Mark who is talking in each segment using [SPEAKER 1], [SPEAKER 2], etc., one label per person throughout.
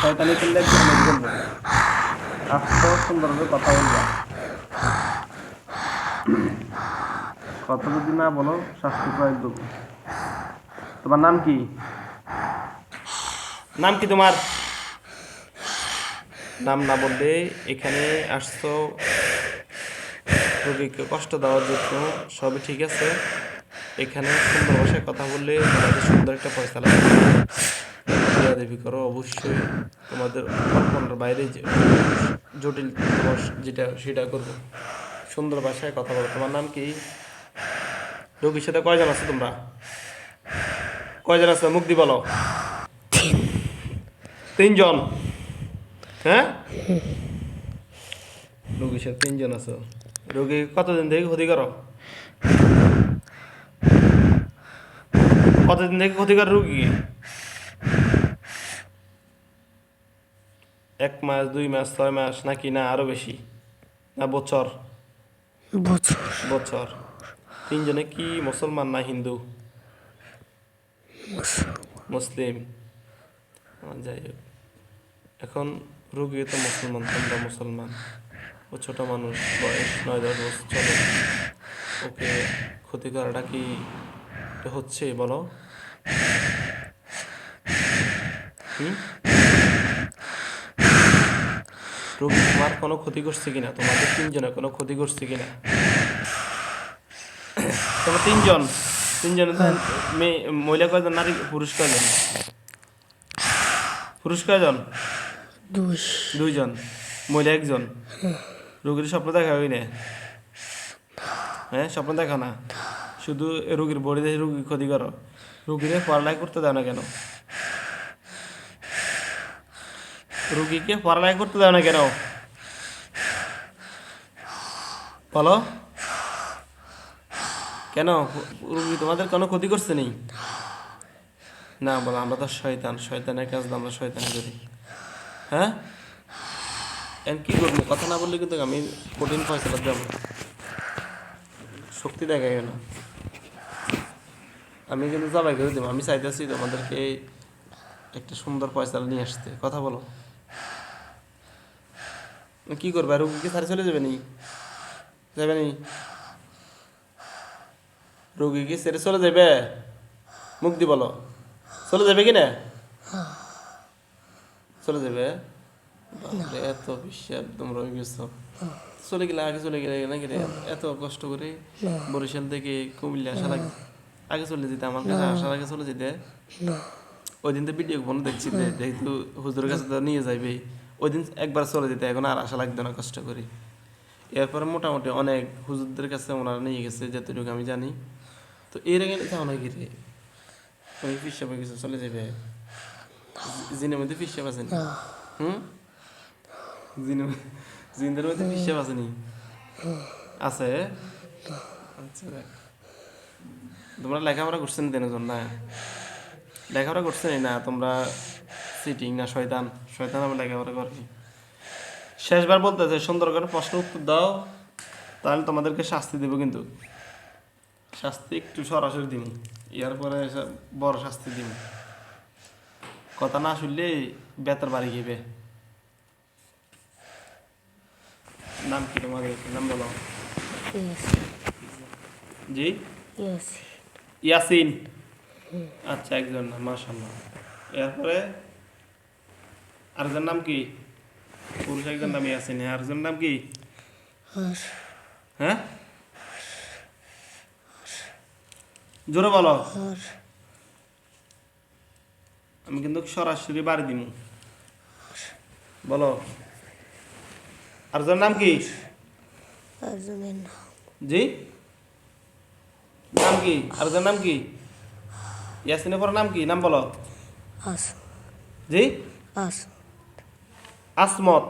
[SPEAKER 1] শয়তানি সুন্দরভাবে কথা বলবা কথা যদি না বলো শাস্তি প্রয়োগ দেবো তোমার নাম কি নাম কি তোমার? নাম না বললে এখানে আসছো রোগীকে কষ্ট দেওয়ার জন্য সবই ঠিক আছে। এখানে সুন্দর ভাষায় কথা বললে তোমাদের সুন্দর একটা ফয়সালা দেবী করো অবশ্যই তোমাদের কল্পনার বাইরে যে জটিল যেটা সেটা করব। সুন্দর ভাষায় কথা বলো। তোমার নাম কি? রোগীর সাথে কয়জন আছো তোমরা? কয়জন আছো? মুক্তি বলো। তিনজন? হ্যাঁ? রোগীর সাথে তিনজন আছো। রোগী কতদিন থেকে ক্ষতি করো? কতদিন থেকে ক্ষতি করে রুগী? এক মাস দুই মাস ছয় মাস নাকি না আরও বেশি? না বছর?
[SPEAKER 2] বছর।
[SPEAKER 1] বছর। তিনজনে কি মুসলমান না হিন্দু? মুসলিম। যাই হোক। এখন রুগী তো মুসলমান তোমরা মুসলমান। ও ছোট মানুষ বয়স নয় দশ বছর চলে। ওকে ক্ষতি করাটা কি হচ্ছে বলো? রোগী তোমার কোনো ক্ষতি করছে কিনা? তোমাদের তিনজনে কোনো ক্ষতি করছে কিনা? তবে তিনজন তিনজন মেয়ে মহিলা কয়জন নারী? পুরুষ কয়জন? পুরুষ কয়জন?
[SPEAKER 2] দুই।
[SPEAKER 1] দুইজন মহিলা একজন? রোগীর স্বপ্ন দেখা হয় না। হ্যাঁ স্বপ্ন দেখা না। শুধু রোগীর বডি দেখে রোগী ক্ষতি করো। রোগীরে পড়ালেখা করতে দাও না কেন? রুগীকে পড়ালেখা করতে দাও না কেন? বলো। কেন? রুগী তোমাদের কোনো ক্ষতি করছে নেই না, বলো, আমরা তো শয়তান। শয়তানের কাজ আমরা শয়তান করি। হ্যাঁ? এখন কি করব? কথা না বললে কিন্তু আমি কঠিন ফয়সলা দেবো। শক্তি দেখা গেল আমি কিন্তু জবাই করে দেবো। আমি চাইতেছি তোমাদেরকে একটা সুন্দর ফয়সালা নিয়ে আসতে। কথা বলো। কি করবে? আর রুগীকে সারে চলে যাবে নি? যাবে নি? রুগীকে সেরে চলে যাবে? মুক্তি বলো। চলে যাবে কি না? চলে যাবে? এত বিশ্বাস তোমরা হয়ে গেছো। চলে গেলে আগে চলে গেলে নাকি এত কষ্ট করে বরিশাল থেকে কুমিল্লা আসা লাগে আগে চলে যেতে আমার কাছে আসার আগে চলে যেতে। ওই দিন তো ভিডিও ফোন দেখছি যেহেতু হুজুরের কাছে তো নিয়ে যাইবে। ওই দিন একবার চলে যেতে এখন আর আশা লাগতো না কষ্ট করে। এরপরে মোটামুটি অনেক হুজুরদের কাছে ওনারা নিয়ে গেছে যতটুকু আমি জানি। তো এর আগে যাও না কি রে? ওই হয়ে গেছে চলে যাবে জিনের মধ্যে ফিসাব আছে নি? হুম? জিনের জিনদের মধ্যে ফিসাব আছে নি? আছে? আচ্ছা তোমরা লেখাপড়া করছেন তিনজন না? লেখাপড়া করছেন না তোমরা সিটিং না শয়তান? শয়তান আবার লেখাপড়া করে শেষবার বলতেছে সুন্দর করে প্রশ্ন উত্তর দাও তাহলে তোমাদেরকে শাস্তি দেবো কিন্তু। শাস্তি একটু সরাসরি দিব ইয়ার পরে বড় শাস্তি দিব কথা না শুনলে বেতার বাড়ি গিয়ে নাম কি তোমাদের? নাম বলো। জি?
[SPEAKER 2] ইয়াসিন।
[SPEAKER 1] আচ্ছা একজন নাম মাশাল্লাহ এরপরে আরেকজন নাম কি? পুরুষ একজন নাম ইয়াসিন। আরেকজন নাম কি? হ্যাঁ? জোরে বলো। আমি কিন্তু সরাসরি বাড়ি দিব বলো। আরেকজন নাম কি?
[SPEAKER 2] আজমের নাম।
[SPEAKER 1] জি? নাম কি? আরেকজন নাম কি? ইয়াসিনের পর নাম কি? নাম বলো।
[SPEAKER 2] আস
[SPEAKER 1] জি?
[SPEAKER 2] আস
[SPEAKER 1] আসমত?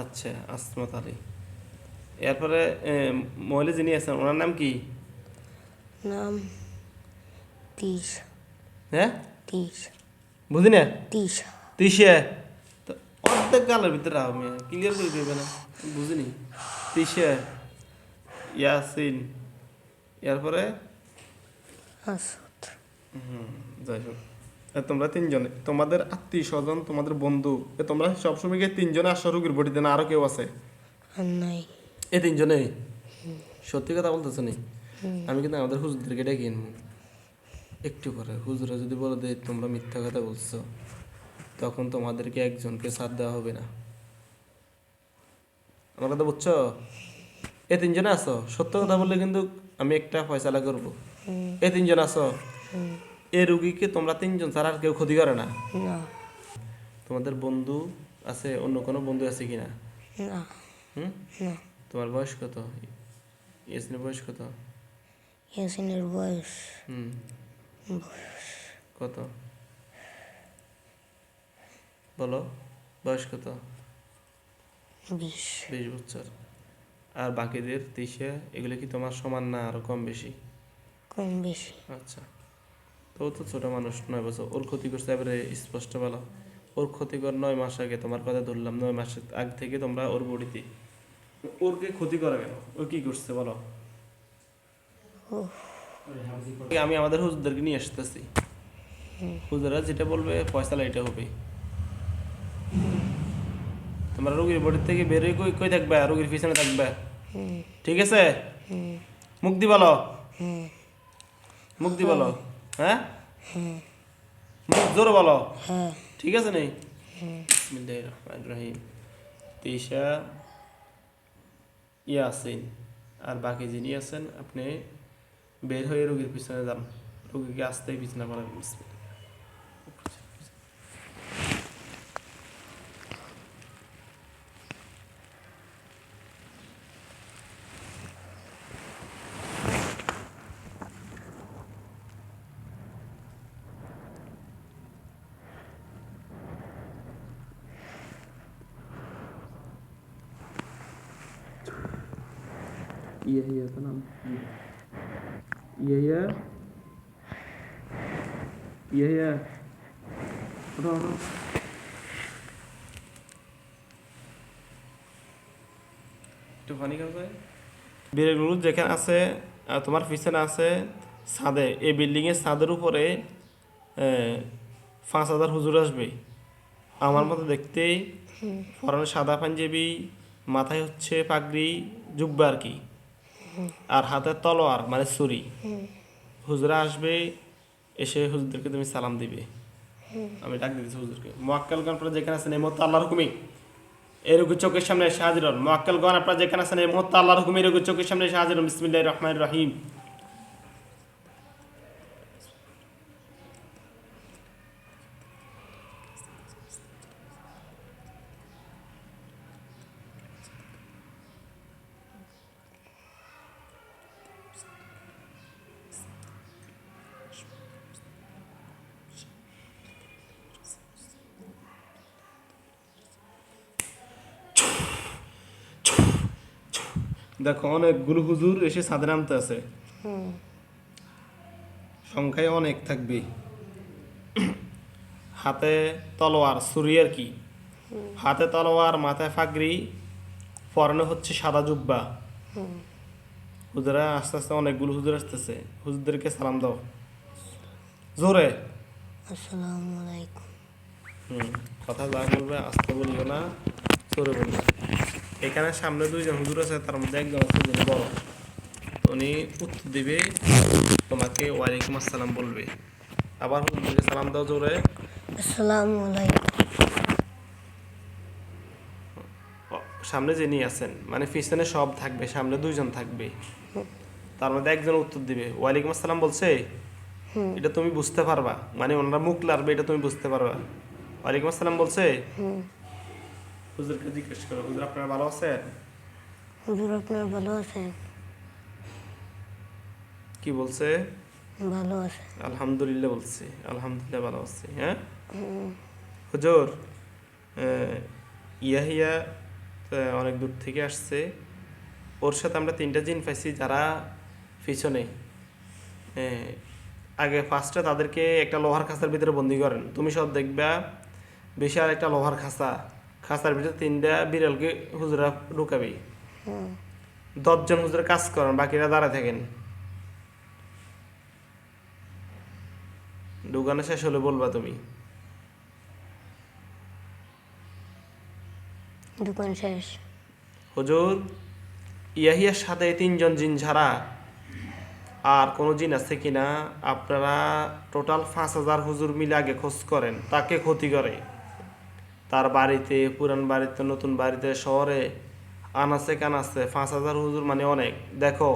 [SPEAKER 1] আচ্ছা আসমত আলী। এরপরে মহিলা যিনি আছেন ওনার নাম কি?
[SPEAKER 2] নাম তিস
[SPEAKER 1] হ্যাঁ?
[SPEAKER 2] তিস
[SPEAKER 1] বুঝি না
[SPEAKER 2] তিস
[SPEAKER 1] তিসে অর্ধেক গালের ভিতরে আমি ক্লিয়ার করে দেবে না। বুঝিনি। তিসে ইয়াসিন এরপরে? হুম, যাই হোক। তোমরা তিনজনে তোমাদের আত্মীয় স্বজন তোমাদের বন্ধু এ তোমরা সবসময় গিয়ে তিনজনে আসো রুগীর না আরও কেউ আছে?
[SPEAKER 2] নাই।
[SPEAKER 1] এই তিনজনে? সত্যি কথা বলতেছো নি? আমি কিন্তু আমাদের হুজুরদেরকে ডেকে আনব। একটু করে হুজুরা যদি বলে দেয় তোমরা মিথ্যা কথা বলছো। তখন তোমাদেরকে একজনকে সাথ দেওয়া হবে না। আমার কথা বুঝছ? এই তিনজনে আছো? সত্য কথা বললে কিন্তু আমি একটা ফয়সালা করব। এই তিনজন আছো? এই রুগীকে তোমরা তিনজন ছাড়া আর কেউ ক্ষতি করে না। তোমাদের বন্ধু আছে অন্য কোনো বন্ধু আছে কিনা হুম? তোমার বয়স কত? ইয়াসিনের বয়স কত?
[SPEAKER 2] ইয়াসিনের বয়স
[SPEAKER 1] হুম। কত? বলো বয়স কত?
[SPEAKER 2] বিশ।
[SPEAKER 1] বিশ বছর। আর বাকিদের এগুলো কি তোমার সমান না আরও কম বেশি?
[SPEAKER 2] কম বেশি।
[SPEAKER 1] আচ্ছা। তো তো ছোট মানুষ নয় বছর। ওর ক্ষতি করছে এবারে স্পষ্ট বলো। ওর ক্ষতিকর নয় মাস আগে তোমার কথা ধরলাম নয় মাস আগ থেকে তোমরা ওর বডিতে। ওরকে ক্ষতি করে কেন? ও কি করছে বলো? আমি আমাদের হুজুরদেরকে নিয়ে আসতেছি। হুজুরা যেটা বলবে পয়সা এটা হবে। তোমরা রোগীর বডি থেকে বেরোয় কই কই থাকবে? রোগীর পিছনে থাকবে। ঠিক আছে? মুখ দি বলো। মুখ দি বলো। হ্যাঁ? মুখ জোরে বলো।
[SPEAKER 2] হ্যাঁ।
[SPEAKER 1] ঠিক আছে নেই? রহিম তিশা ইয়াসিন আর বাকি যিনি আছেন আপনি বের হয়ে রোগীর পিছনে যান। রোগীকে আসতে বিছানা করেন বিসমিল্লাহ। ইয়ে ইয়ে তো নাম ইয়ে। ইয়ে ইয়ে। ইয়ে ওঠো ওঠো। একটু পানি খাবে বেরগুলো যেখানে আছে আর তোমার পিছনে আছে ছাদে। এই বিল্ডিং এর ছাদের উপরে পাঁচ হাজার হুজুর আসবে। আমার মতো দেখতেই পরনে সাদা পাঞ্জাবি মাথায় হচ্ছে পাগড়ি জুব্বা আর কি। আর হাতে তলোয়ার মানে ছুরি। হুজরা আসবে এসে হুজুরদেরকে তুমি সালাম দিবে। আমি ডাক দিতেছি হুজুরকে গান আপনারা যেখানে আছেন এই মুহূর্তে আল্লাহর হুকুমি? এরকম চোখের সামনে এসে হাজির হন। গান আপনারা যেখানে আছেন এই মুহূর্তে আল্লাহর হুকুমি? এরকম চোখের সামনে এসে হাজির হন। বিসমিল্লাহ রহমান রহিম। দেখো অনেক অনেকগুলো হুজুর এসে ছাদে নামতে আছে। সংখ্যায় অনেক থাকবে। হাতে তলোয়ার ছুরি আর কি। হাতে তলোয়ার মাথায় ফাগরি পরনে হচ্ছে সাদা জুব্বা। হুজুরা আস্তে আস্তে অনেক অনেকগুলো হুজুর আসতেছে। হুজুরদেরকে সালাম দাও। জোরে।
[SPEAKER 2] আসসালামু আলাইকুম।
[SPEAKER 1] হুম কথা যা বলবে আস্তে বলবে না জোরে বলবে। এখানে সামনে দুইজন হুজুর আছে তার মধ্যে একজন আছে যিনি বড়। উনি উত্তর দিবে তোমাকে ওয়ালাইকুম আসসালাম বলবে। আবার হুজুরকে সালাম দাও জোরে।
[SPEAKER 2] আসসালামু আলাইকুম।
[SPEAKER 1] সামনে যিনি আছেন মানে পিছনে সব থাকবে সামনে দুইজন থাকবে। তার মধ্যে একজন উত্তর দিবে ওয়ালাইকুম আসসালাম বলছে? এটা তুমি বুঝতে পারবা। মানে ওনারা মুখ লারবে এটা তুমি বুঝতে পারবা। ওয়ালাইকুম আসসালাম বলছে?
[SPEAKER 2] হুম।
[SPEAKER 1] হুজুরকে জিজ্ঞেস করো হুজুর আপনারা ভালো আছেন?
[SPEAKER 2] হুজুর আপনার ভালো আছেন?
[SPEAKER 1] কি বলছে?
[SPEAKER 2] ভালো আছে
[SPEAKER 1] আলহামদুলিল্লাহ বলছি আলহামদুলিল্লাহ ভালো আছি হ্যাঁ? হুজুর ইয়াহিয়া অনেক দূর থেকে আসছে। ওর সাথে আমরা তিনটা জিন পাইছি যারা পিছনে। আগে ফার্স্টে তাদেরকে একটা লোহার খাঁচার ভিতরে বন্দি করেন। তুমি সব দেখবা বিশাল একটা লোহার খাঁচা। খাঁচার ভিতরে তিনটা বিড়ালকে হুজুরা ঢুকাবি দশজন হুজুর কাজ করেন বাকিরা দাঁড়া থাকেন। ঢুকানো শেষ হলে বলবা তুমি।
[SPEAKER 2] শেষ।
[SPEAKER 1] হুজুর ইয়াহিয়ার সাথে তিনজন জিন ছাড়া আর কোনো জিন আছে কিনা? আপনারা টোটাল পাঁচ হাজার হুজুর মিলে আগে খোঁজ করেন তাকে ক্ষতি করে। তার বাড়িতে পুরান বাড়িতে নতুন বাড়িতে শহরে আনাচে কানাচে পাঁচ হাজার হুজুর মানে অনেক। দেখো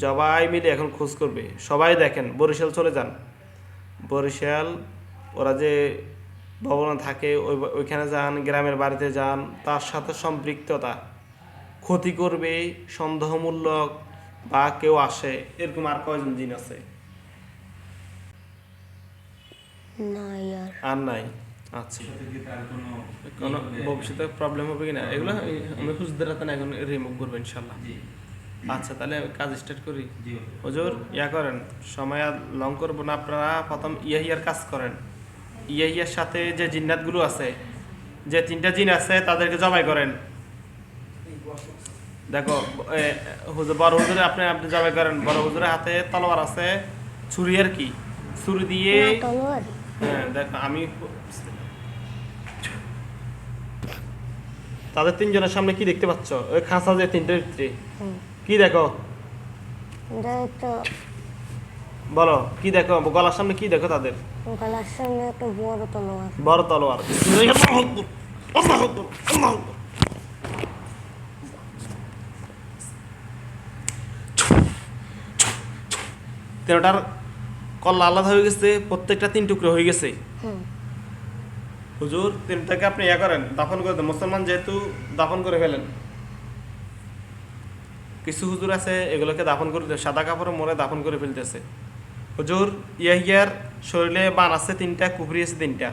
[SPEAKER 1] সবাই মিলে এখন খোঁজ করবে। সবাই দেখেন বরিশাল চলে যান। বরিশাল ওরা যে ভবনে থাকে ওই ওইখানে যান গ্রামের বাড়িতে যান তার সাথে সম্পৃক্ততা। ক্ষতি করবে সন্দেহমূলক বা কেউ আসে এরকম আর কয়জন জিন আছে?
[SPEAKER 2] না
[SPEAKER 1] আর নাই। আচ্ছা।
[SPEAKER 3] কোনো
[SPEAKER 1] ভবিষ্যতে প্রবলেম হবে কিনা? এগুলো আমি হুজদের হাতে এখন রিমুভ করব ইনশাল্লাহ। আচ্ছা তাহলে কাজ স্টার্ট করি।
[SPEAKER 3] জি
[SPEAKER 1] হুজুর ইয়া করেন সময় আর লং করব না আপনারা প্রথম ইয়াহিয়ার কাজ করেন। ইয়াহিয়ার সাথে যে জিন্নাতগুলো আছে যে তিনটা জিন আছে তাদেরকে জবাই করেন। দেখো এ, হুজুর বড় হুজুরে আপনি আপনি জবাই করেন। বড় হুজুরের হাতে তলোয়ার আছে। ছুরি আর কি? ছুরি দিয়ে হ্যাঁ দেখো আমি তাদের তিনজনের সামনে কি দেখতে পাচ্ছ? ওই খাঁচা যে তিনটে ভিতরে কি দেখো? বলো কি দেখো? গলার সামনে কি দেখো তাদের?
[SPEAKER 2] গলার সামনে একটা বড় তলোয়ার।
[SPEAKER 1] বড় তলোয়ার। তেরোটার কল্লা আলাদা হয়ে গেছে প্রত্যেকটা তিন টুকরো হয়ে গেছে। হুজুর তিনটাকে আপনি ইয়া করেন দাফন করে দেন। মুসলমান যেহেতু দাফন করে ফেলেন। কিছু হুজুর আছে এগুলোকে দাফন করে সাদা কাপড়ে মরে দাফন করে ফেলতেছে। হুজুর ইয়াহিয়ার শরীরে বান আছে তিনটা কুপুরি আছে তিনটা।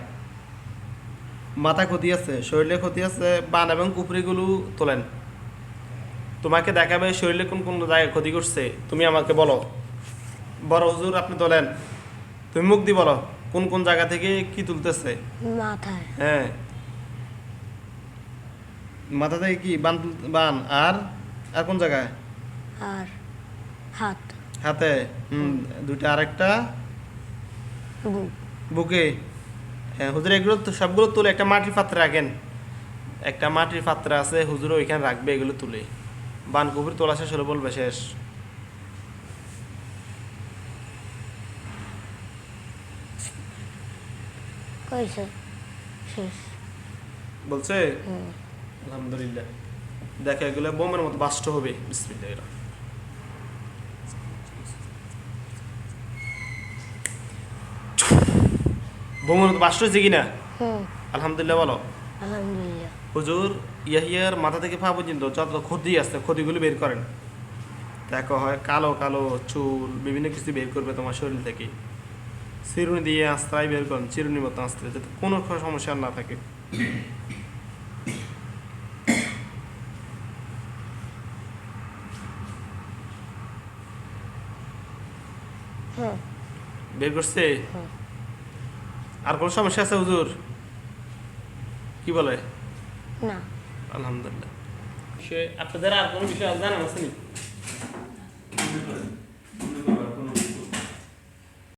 [SPEAKER 1] মাথা ক্ষতি আছে শরীরে ক্ষতি আছে বান এবং কুপুরিগুলো তোলেন। তোমাকে দেখাবে শরীরে কোন কোন জায়গায় ক্ষতি করছে তুমি আমাকে বলো। বড় হুজুর আপনি তোলেন তুমি মুখ দি বলো কোন কোন জায়গা থেকে কি তুলতেছে?
[SPEAKER 2] মাথায়।
[SPEAKER 1] হ্যাঁ। মাথা থেকে কি বান বান আর? আর কোন জায়গায়?
[SPEAKER 2] আর হাত।
[SPEAKER 1] হাতে? হুম দুইটা আরেকটা?
[SPEAKER 2] বুক।
[SPEAKER 1] বুকে? হ্যাঁ হুজুর এগুলো তো সবগুলো তুলে একটা মাটির পাত্রে রাখেন। একটা মাটির পাত্রে আছে হুজুর ওইখানে রাখবে এগুলো তুলে। বান কুপুর তোলা শেষ হলে বলবে শেষ।
[SPEAKER 2] কইছে শেষ।
[SPEAKER 1] বলছে? আলহামদুলিল্লাহ। দেখো এগুলো বোমের মতো বাষ্ট হবে। বিসমিল্লাহ বোমের মতো বাষ্ট হয়েছে কিনা? আলহামদুলিল্লাহ বলো।
[SPEAKER 2] আলহামদুলিল্লাহ।
[SPEAKER 1] হুজুর ইয়াহিয়ার মাথা থেকে পা পর্যন্ত যত ক্ষতি আছে ক্ষতিগুলো বের করেন। দেখো হয় কালো কালো চুল বিভিন্ন কিছু বের করবে তোমার শরীর থেকে। চিরুনি দিয়ে আস্তায় বের করেন চিরুনি মতো আস্তে যাতে কোনো সমস্যা না থাকে। বের করছে? আর কোনো সমস্যা আছে হুজুর? কি বলে?
[SPEAKER 2] না।
[SPEAKER 1] আলহামদুলিল্লাহ। সে আপনাদের আর কোনো বিষয় জানান আছে নি